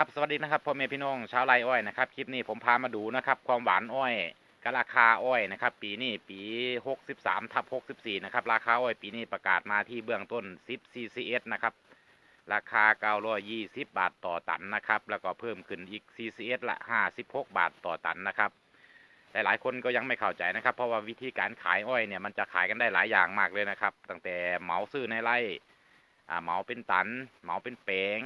ครับสวัสดีนะครับพ่อแม่พี่น้องชาวไร่อ้อยนะครับคลิปนี้ผมพามาดูนะครับ ความหวานอ้อยกับราคาอ้อยนะครับ ปีนี้ปี63ทับ64นะครับราคาอ้อยปีนี้ประกาศมาที่เบื้องต้น10 CCS นะครับราคา 920 บาทต่อตันนะครับ แล้วก็เพิ่มขึ้นอีก CCS ละ 56 บาทต่อตันนะครับแต่หลายคนก็ยังไม่เข้าใจนะครับ เพราะว่าวิธีการขายอ้อยเนี่ยมันจะขายกันได้หลายอย่างมากเลยนะครับ ตั้งแต่เหมาซื้อในไร่อ่าเหมาเป็นตัน เหมาเป็นแปลง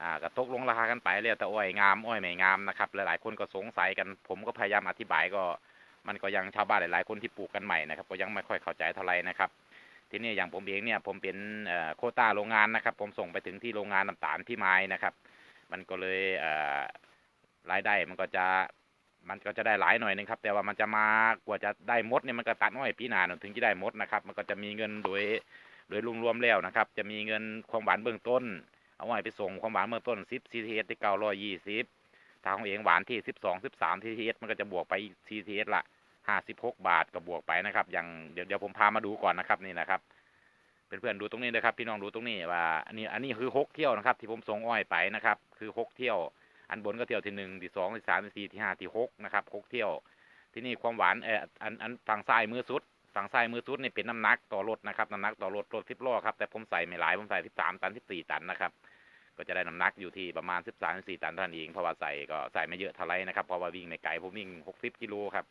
อ่ากระตกลงราคากันไปเลยแต่อ้อยงามอ้อยไม่งามนะครับหลายๆคนก็สงสัยกัน ผมก็พยายามอธิบายก็ มันก็ยังชาวบ้านหลายๆคนที่ปลูกกันใหม่นะครับก็ยังไม่ค่อยเข้าใจเท่าไหร่นะครับทีนี้อย่างผมเองเนี่ยผมเป็นเอ่อโคต้าโรงงานนะครับ ผมส่งไปถึงที่โรงงานน้ำตาลพี่ไม้นะครับ มันก็เลยเอ่อรายได้มันก็จะมันก็จะได้หลายหน่อยนึงครับ แต่ว่ามันจะมากว่าจะได้มดเนี่ยมันก็ตัดอ้อยปีหนานถึงจะได้มดนะครับ มันก็จะมีเงินโดยโดยรวมๆแล้วนะครับ จะมีเงินความหวานเบื้องต้น เอาไว้ไปส่งความหวานเมื่อต้น10 CTS ที่920ทางของเองหวานที่12 13 CTS มันก็จะบวกไปอีก CTS ละ56บาทก็บวกไปนะครับ อย่างเดี๋ยวเดี๋ยวผมพามาดูก่อนนะครับนี่นะครับเพื่อนๆดูตรงนี้นะครับ พี่น้องดูตรงนี้ว่าอันนี้อันนี้คือหกเที่ยวนะครับ ที่ผมส่งอ้อยไปนะครับ คือหกเที่ยว อันบนก็เที่ยวที่หนึ่งที่สองที่สามที่สี่ที่ห้าที่หกนะครับหกเที่ยว ที่นี่ความหวานเอออันอันฝั่งซ้ายมือสุด ฝั่งซ้ายมือสุดนี่เป็นน้ำหนักต่อรถนะครับน้ำหนักต่อรถรถสิบล้อครับแต่ผมใส่ไม่หลายผมใส่สิบสามตันสิบสี่ตันนะครับก็จะได้น้ำหนักอยู่ที่ประมาณสิบสามสิบสี่ตันท่านเองเพราะว่าใส่ก็ใส่ไม่เยอะเท่าไรนะครับเพราะว่าวิ่งไม่ไกลผมวิ่งหกสิบกิโลครับ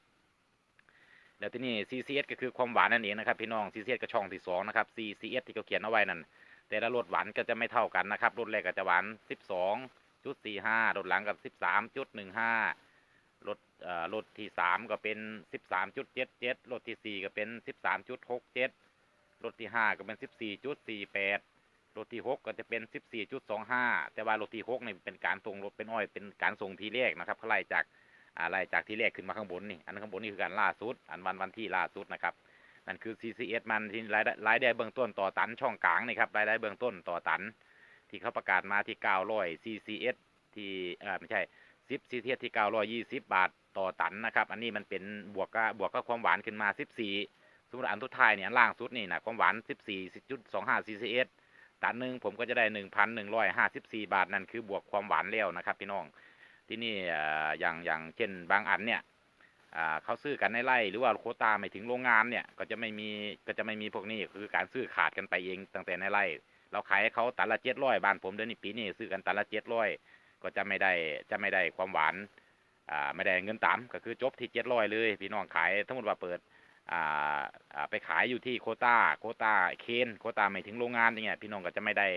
แล้วที่นี่ซีซีเอสก็คือความหวานนั่นเองนะครับพี่น้องซีซีเอสก็ช่องที่สองนะครับซีซีเอสที่เขาเขียนเอาไว้นั่นแต่ละรถหวานก็จะไม่เท่ากันนะครับรถแรกก็จะหวานสิบสองจุดสี่ห้ารถหลังกับสิบสามจุดหนึ่งห้า รสเอ่อรสที่สามก็เป็นสิบสามจุดเจ็ดเจ็ดรสที่สี่ก็เป็นสิบสามจุดหกเจ็ดรสที่ห้าก็เป็นสิบสี่จุดสี่แปดรถที่หกก็จะเป็นสิบสี่จุดสองห้าแต่ว่ารถที่หกนี่เป็นการส่งรถเป็นอ้อยเป็นการส่งทีแรกนะครับเขาไล่จากอ่าไล่จากทีแรกขึ้นมาข้างบนนี่อันข้างบนนี่คือการล่าสุด อันวันวันที่ล่าสุดนะครับนั่นคือ CCS มันที่รายได้รายได้เบื้องต้นต่อตันช่องกลางนี่ครับรายได้เบื้องต้นต่อตัน ที่เขาประกาศมาที่900 CCS ที่เออไม่ใช่ 10 CCS ที่920บาทต่อตันนะครับ อันนี้มันเป็นบวกกับบวกกับความหวานขึ้นมา14สมมติอันทุดท้ายเนี่ยล่างสุดนี่นะความหวาน14.25 CCS ตันหนึ่งผมก็จะได้หนึ่งพันหนึ่งร้อยห้าสิบสี่บาทนั่นคือบวกความหวานแล้วนะครับพี่น้องที่นี่อย่างอย่างเช่นบางอันเนี่ยเขาซื้อกันในไร่หรือว่าโคตาไม่ถึงโรงงานเนี่ยก็จะไม่มีก็จะไม่มีพวกนี้คือการซื้อขาดกันไปเองตั้งแต่ในไร่ เราขายให้เขาตันละเจ็ดร้อยบานผมเดือนนี้ปีนี้ซื้อกันตันละเจ็ดร้อย ก็จะไม่ได้จะไม่ได้ความหวานอ่าไม่ได้เงินตามก็คือจบที่เจ็ดร้อยเลยพี่น้องขายสมมติว่าเปิดอ่าอ่าไปขายอยู่ที่โคตาโคตาเคนโคตาไม่ถึงโรงงานอย่างเงี้ยพี่น้องก็จะไม่ได้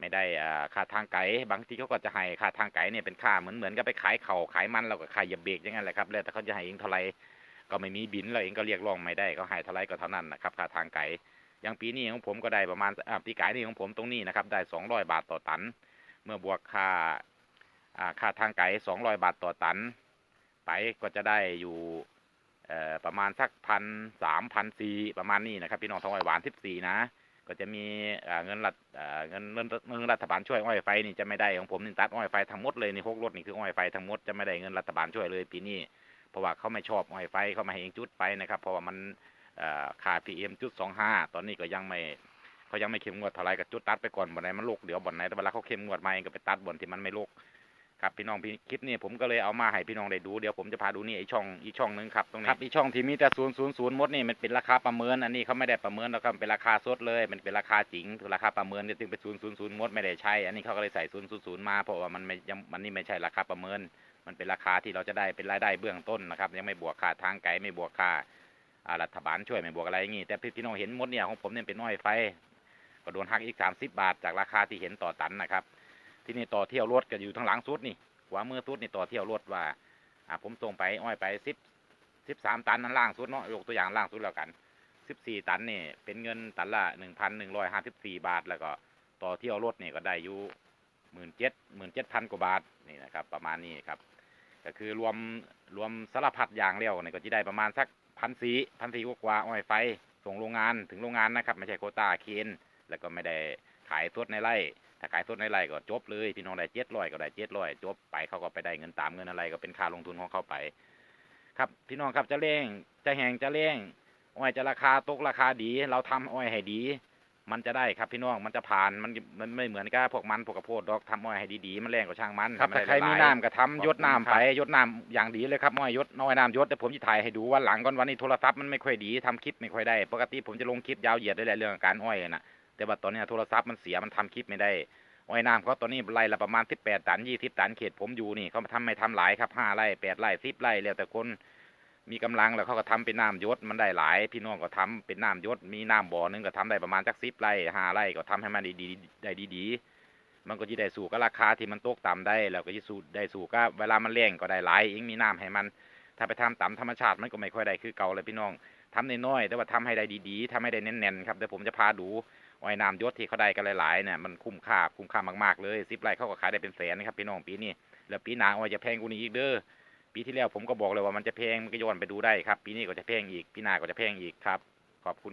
ไม่ได้อ่าค่าทางไก่บางทีเขาก็จะให้ค่าทางไก่เนี่ยเป็นค่าเหมือนเหมือนกับไปขายเข่าขายมันแล้วก็ขายหยียบเบรกอย่างนั้นแหละครับแล้วแต่เขาจะให้เองเท่าไรก็ไม่มีบินเราเองก็เรียกร้องไม่ได้เขาให้เท่าไรก็เท่านั้นนะครับค่าทางไก่อย่างปีนี้ของผมก็ได้ประมาณอ่าปีกายนี่ของผมตรงนี้นะครับได้สองร้อยบาทต่อตัน เมื่อบวกค่า ค่าทางไก่สองร้อยบาทต่อตัน ไปก็จะได้อยู่ประมาณสักพันสามพันสี่ประมาณนี้นะครับ พี่น้องทองอ้อยหวานสิบสี่นะ ก็จะมีเงินรัฐเงินเงินรัฐบาลช่วยอ้อยไฟนี่จะไม่ได้ของผมนี่ตัดอ้อยไฟทั้งหมดเลยนี่หกรถนี่คืออ้อยไฟทั้งหมดจะไม่ได้เงินรัฐบาลช่วยเลยปีนี้เพราะว่าเขาไม่ชอบอ้อยไฟเขาไม่ให้เองจุดไปนะครับเพราะว่ามันเอ่อค่า PM จุดสองห้าตอนนี้ก็ยังไม่เขายังไม่เข้มงวดเท่าไรก็จุดตัดไปก่อนบ่อนไหนมันโลกเดี๋ยวบ่อนไหนแต่เวลาเขาเข้มงวดมาเองก็ไปตัดบ่อนที่มันไม่โลก ครับพี่น้องพี่คลิปนี้ผมก็เลยเอามาให้พี่น้องได้ดูเดี๋ยวผมจะพาดูนี่ไอช่องอีช่องหนึงครับตรงนี้ครับอีช่องที่มีแต่ศูนย์ศูนย์ศูนย์มดนี่มันเป็นราคาประเมินอันนี้เขาไม่ได้ประเมินแล้วครับเป็นราคาสดเลย มันเป็นราคาจริงราคาประเมินเนี่ยถึงเป็นศูนย์ศูนย์ศูนย์มดไม่ได้ใช่อันนี้เขาก็เลยใส่ศูนย์ศูนย์ศูนย์มาเพราะว่ามันไม่ยังมันนี่ไม่ใช่ราคาประเมิน มันเป็นราคาที่เราจะได้เป็นรายได้เบื้องต้นนะครับยังไม่บวกค่าทางไกลไม่บวกค่าอ่ารัฐบาลช่วยไม่บวกอะไรอย่างงี้แต่พี่น้องเห็นมดเนี่ยของผมเนี่ยเป็นน้อยไฟก็โดนหักอีกสามสิบบาท จากราคาที่เห็นต่อตันนะครับ ที่นี่ต่อเที่ยวรถก็อยู่ทางหลังสุดนี่ขวามือสุดนี่ต่อเที่ยวรถว่าอ่าผมส่งไปอ้อยไปสิบสิบสามตันนั้นล่างสุดเนาะยกตัวอย่างล่างสุดแล้วกันสิบสี่ตันนี่เป็นเงินตันละหนึ่งพันหนึ่งร้อยห้าสิบสี่บาทแล้วก็ต่อเที่ยวรถนี่ก็ได้อยู่หมื่นเจ็ดหมื่นเจ็ดพันกว่าบาทนี่นะครับประมาณนี้ครับก็คือรวมรวมสารพัดอย่างแล้วเนี่ยก็จะได้ประมาณสักพันสี่พันสี่กว่าอ้อยไฟส่งโรงงานถึงโรงงานนะครับ ไม่ใช่โคต้าเคนแล้วก็ไม่ได้ขายสดในไร่ ถ้าขายสดในไร่ก็จบเลยพี่น้องได้เจ็ดร้อยก็ได้เจ็ดร้อยจบไปเขาก็ไปได้เงินตามเงินอะไรก็เป็นค่าลงทุนของเขาไป ครับพี่น้องครับจะเร่งจะแหงจะเร่งอ้อยจะราคาตกราคาดี เราทำอ้อยให้ดี มันจะได้ครับพี่น้องมันจะผ่านมันมันไม่เหมือนกับพวกมันพวกกระโพดดอกทำอ้อยให้ดีๆมันแรงกว่าช่างมันครับทำอะถ้าใครมีหลายๆน้ำก็ทำขอบคุณยดน้ำครับไปยดน้ำอย่างดีเลยครับอ้อยยดน้อยน้ำยดแต่ผมจะถ่ายให้ดูวันหลังก่อนวันนี้โทรศัพท์มันไม่ค่อยดีทำคลิปไม่ค่อยได้ ปกติผมจะลงคลิปยาวเหยียดได้แหละเรื่องการอ้อยน่ะ แต่ว่าตอนนี้โทรศัพท์มันเสียมันทำคลิปไม่ได้อ้อยน้ำเขาตอนนี้ไร่ละประมาณ18ตัน20ตันเขตผมอยู่นี่เขาทำไม่ทำหลายครับ5ไร่8ไร่10ไร่แล้วแต่คนมีกำลังแล้วเขาก็ทำเป็นน้ำยศมันได้หลาย พี่น้องก็ทำเป็นน้ำยศมีน้ำบ่อหนึงก็ทำได้ประมาณจัก10ไร่5ไร่ก็ทำให้มันดีๆได้ดีๆ มันก็จะได้สู่กับราคาที่มันตกต่ำได้ แล้วก็จะสู่ได้สู่ก็เวลามันแรงก็ได้หลายเองมีน้ำให้มัน ถ้าไปทำตามธรรมชาติมันก็ไม่ค่อยได้คือเก่าเลยพี่น้องทำน้อยๆแต่ว่าทำให้ได้ดีๆทำให้ได้แน่นๆครับเดี๋ยวผมจะพาดู อ้อยน้ำยศที่เขาได้กันหลายๆเนี่ยมันคุ้มค่าคุ้มค่ามากๆเลยซิปไร่เขาก็ขายได้เป็นแสนนะครับพี่น้องปีนี้แล้วปีหน้าอ้อยจะแพงกว่านี้อีกเด้อปีที่แล้วผมก็บอกเลยว่ามันจะแพงมันก็ย้อนไปดูได้ครับ ปีนี้ก็จะแพงอีกปีหน้าก็จะแพงอีกครับ ขอบคุณ